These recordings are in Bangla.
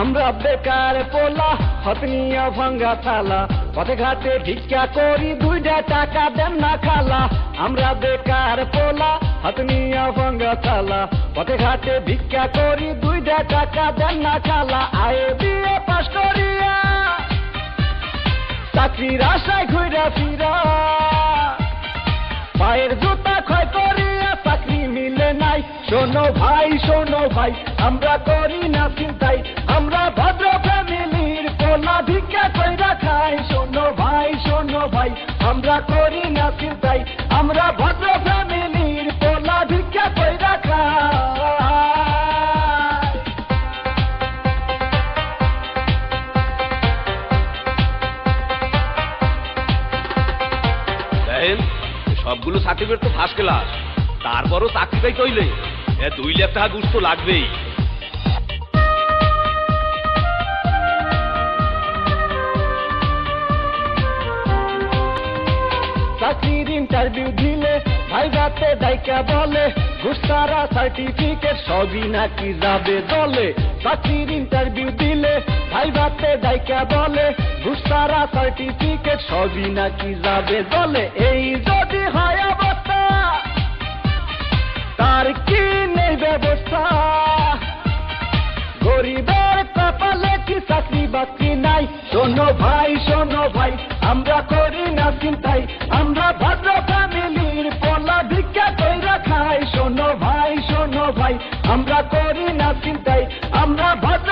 আমরা বেকার পোলা হতনিয়া ভাঙ্গা থালা, পথে ঘাটে ভিক্ষা করি দুইটা টাকা দেন না খালা। আমরা বেকার পোলা হতনিয়া ভাঙ্গা থালা, পথে ঘাটে ভিক্ষা করি দুইটা টাকা দেন না খালা। আয়ে বিয়ে পাশ করিয়া চাকরির আশায় ঘুরা ফিরা। পায়ের জুতা শোনো ভাই শোনো ভাই, আমরা করি না চিন্তাই আমরা ভদ্র ফ্যামিলির পোলা ভিক্ষা কইরা খাই। শোনো ভাই শোনো ভাই, আমরা করি না চিন্তাই আমরা ভদ্র ফ্যামিলির পোলা ভিক্ষা কইরা খাই সবগুলো সার্টিফিকেট তো ফার্স্ট ক্লাস তারপরও চাকরি পাই দুই লাখ টাকা ঘুষ তো লাগবেই। চাকরির ইন্টারভিউ দিলে ভাই রাতে ডাইকা বলে ঘুষতারা সার্টিফিকেট সবই নাকি যাবে দলে। চাকরির ইন্টারভিউ দিলে ভাই রাতে ডাইকা বলে ঘুষতারা সার্টিফিকেট সবই নাকি যাবে দলে। এই যদি হয় অবস্থা ব্যবস্থা গরিবের কপালে কি চাকরি বাকরি নাই? শোনো ভাই শোনো ভাই, আমরা করি না চিন্তাই আমরা ভদ্র ফ্যামিলির পলা ভিক্ষা কইরা খাই। শোনো ভাই শোনো ভাই, আমরা করি না চিন্তাই আমরা ভদ্র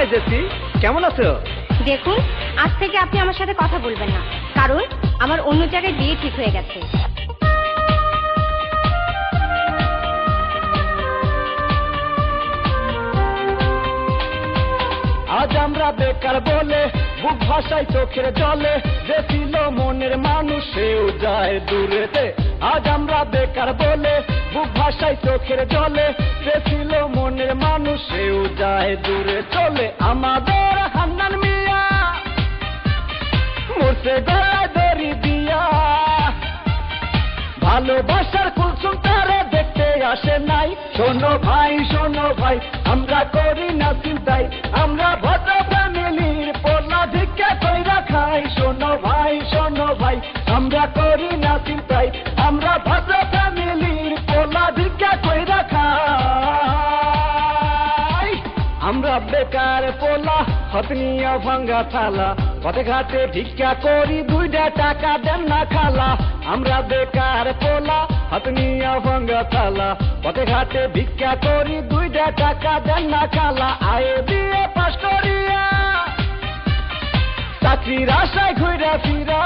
হাই জেসি। কেমন আছো? দেখুন আজ থেকে আপনি আমার সাথে কথা বলবেন না। কারণ আমার অন্য জায়গায় বিয়ে ঠিক হয়ে গেছে। আজ আমরা বেকার বলে বুক ভাষায় চোখের জলে। যে ছিল মনের মানুষ সেও যায় দূরেতে। আজ আমরা বেকার বলে বুক ভাষায় চোখের জলে। যে ছিল মনের মানুষ, সেও যায় দূরে চলে। আমাদের হান্নান মিয়া, মরছে গলায় দড়ি দিয়া। ভালোবাসার কুলসুম তারে দেখতে আসে নাই। শোনো ভাই শোনো ভাই, আমরা করি না চিন্তাই আমরা বেকার পোলা হতনিয়া ভাঙ্গা থালা। পথে ঘাটে ভিক্ষা করি দুইটা টাকা দেন না খালা। আমরা বেকার পোলা হতনিয়া ভাঙ্গা থালা। পথে ঘাটে ভিক্ষা করি দুইটা টাকা দেন না খালা। আয়ে বিয়ে পাশ করিয়া চাকরির আশায় ঘুরা ফিরা।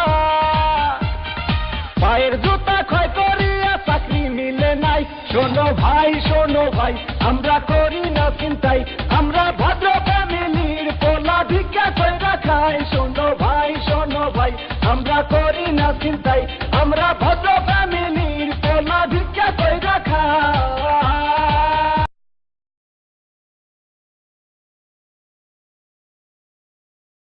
পায়ের জুতা ক্ষয় করিয়া চাকরি মিলে নাই। শোনো ভাই শোনো ভাই, আমরা করি না চিন্তাই, আমরা ভদ্র ফ্যামিলির পোলা ভিক্ষা কইরা খাই। শোনো ভাই শোনো ভাই, আমরা করি না চিন্তাই আমরা ভদ্র